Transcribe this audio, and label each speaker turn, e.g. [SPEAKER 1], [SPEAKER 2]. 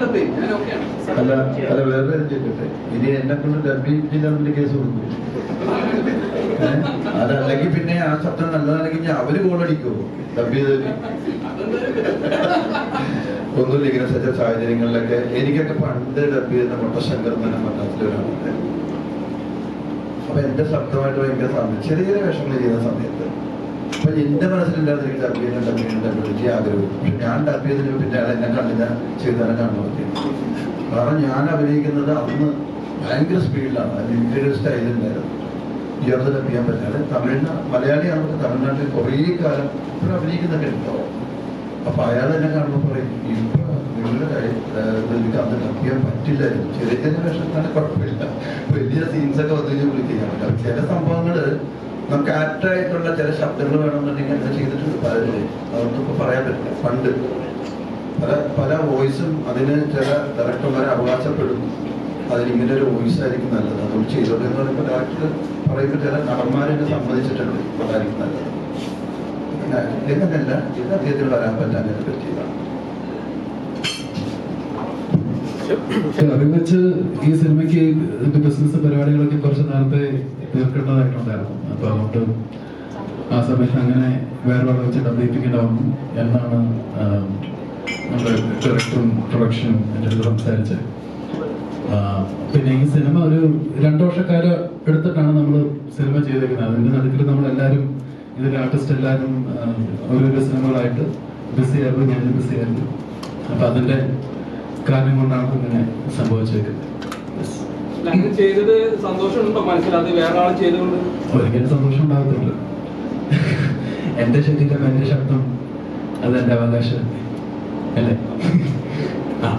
[SPEAKER 1] അല്ല അല്ല വേറെ ചോദിക്കട്ടെ? ഇനി എന്നെ കൊണ്ട് ഡബ്ല്യു കേസ് കൊടുക്കും. അതല്ലെങ്കിൽ പിന്നെ ആ ശബ്ദം നല്ലതാണെങ്കിൽ അവർ ഗോളടിക്കുമോ ചെയ്ത് ഒന്നുമില്ല ഇങ്ങനെ സജ്ജ സാഹചര്യങ്ങളിലൊക്കെ എനിക്കൊക്കെ പണ്ട് ഡബ് ചെയ്യുന്ന മുട്ടശങ്കർ തന്നെ മണ്ഡലത്തിലൊരാളുണ്ട് അപ്പൊ എന്റെ ശബ്ദമായിട്ട് ഭയങ്കര സാമ്യം ചെറിയ ചെറിയ വേഷങ്ങൾ ചെയ്യുന്ന സമയത്ത് അപ്പൊ എന്റെ മനസ്സിലുണ്ടായിരുന്ന എനിക്ക് ഡബ് ചെയ്യുന്ന ഡബ് ചെയ്യുന്ന ഡബ് ചെയ്യുന്ന ആഗ്രഹം പക്ഷെ ഞാൻ ഡബ് ചെയ്തതിന് പിന്നെ അയാൾ എന്നെ കണ്ടില്ല ചെയ്താലും കാണുന്നു കാരണം ഞാൻ അഭിനയിക്കുന്നത് അന്ന് ഭയങ്കര സ്പീഡിലാണ്. അതിന് ഇന്ത്യയുടെ സ്റ്റൈലുണ്ടായിരുന്നു ഇയാൾക്ക് ഡബ് ചെയ്യാൻ പറ്റാതെ തമിഴിന് മലയാളിയാണ് തമിഴ്നാട്ടിൽ കുറേ കാലം ഇപ്പോഴും അഭിനയിക്കുന്നൊക്കെ ഉണ്ടാവും അപ്പൊ അയാൾ എന്നെ കാണുമ്പോൾ പറയും ഇപ്പൊ നിങ്ങളുടെ എനിക്ക് അന്ന് ഡബ് ചെയ്യാൻ പറ്റില്ലായിരുന്നു. ചെറിയ ചെറിയ വേഷത്താണ് കുഴപ്പമില്ല. വലിയ സീൻസ് ഒക്കെ വന്നു കഴിഞ്ഞാൽ വിളിക്കാൻ ചില സംഭവങ്ങൾ നമുക്ക് ആപ്റ്റായിട്ടുള്ള ചില ശബ്ദങ്ങൾ വേണമെന്നുണ്ടെങ്കിൽ എന്താ ചെയ്തിട്ടുണ്ട് പലരും. അവർക്കിപ്പോൾ പറയാൻ പറ്റില്ല. പണ്ട് പല പല വോയിസും അതിന് ചില ഡയറക്ടർമാരെ അവകാശപ്പെടുന്നു. അതിലിങ്ങനെ ഒരു വോയിസ് ആയിരിക്കും നല്ലത്. അതുകൊണ്ട് ചെയ്തോട്ടെ എന്ന് പറയുമ്പോൾ ഡയറക്ടർ പറയുമ്പോൾ ചില നടന്മാരെന്നെ സംബന്ധിച്ചിട്ടുണ്ട് അതായിരിക്കും നല്ലത്. അങ്ങനെ ഇത് അദ്ദേഹത്തിന് വരാൻ പറ്റാൻ പറ്റിയതാണ്
[SPEAKER 2] അത് വെച്ച് ഈ സിനിമയ്ക്ക് ഇതിന്റെ ബിസിനസ് പരിപാടികളൊക്കെ കുറച്ച് നേരത്തെ തീർക്കേണ്ടതായിട്ടുണ്ടായിരുന്നു. അപ്പൊ അതുകൊണ്ട് ആ സമയത്ത് അങ്ങനെ വേറൊരാളെ വെച്ച് ഡബിപ്പിക്കേണ്ട വന്നു എന്നാണ് നമ്മുടെ ഡയറക്ടറും പ്രൊഡക്ഷനും എന്റെ അടുത്ത് സംസാരിച്ചത്. പിന്നെ ഈ സിനിമ ഒരു രണ്ടു വർഷക്കാലം എടുത്തിട്ടാണ് നമ്മൾ സിനിമ ചെയ്തേക്കുന്നത് അതിന്റെ നടുക്കിൽ നമ്മളെല്ലാവരും ഇതിലെ ആർട്ടിസ്റ്റ് എല്ലാവരും ഓരോരോ സിനിമകളായിട്ട് ബിസി ആയിരുന്നു ഞാൻ ബിസി ആയിരുന്നു. അപ്പൊ അതിന്റെ കാരണം കൊണ്ടാണ് ഇങ്ങനെ സംഭവിച്ചേക്കുന്നത്.
[SPEAKER 3] ചെയ്തത് സന്തോഷമുണ്ടോ? മനസ്സിൽ വേറെ ആൾ ചെയ്തുകൊണ്ട്?
[SPEAKER 2] ഒരിക്കലും സന്തോഷം ഉണ്ടാകത്തില്ല. എന്റെ ശരീരം എന്റെ ശബ്ദം അതെന്റെ അവകാശം. അല്ലേ? ആ.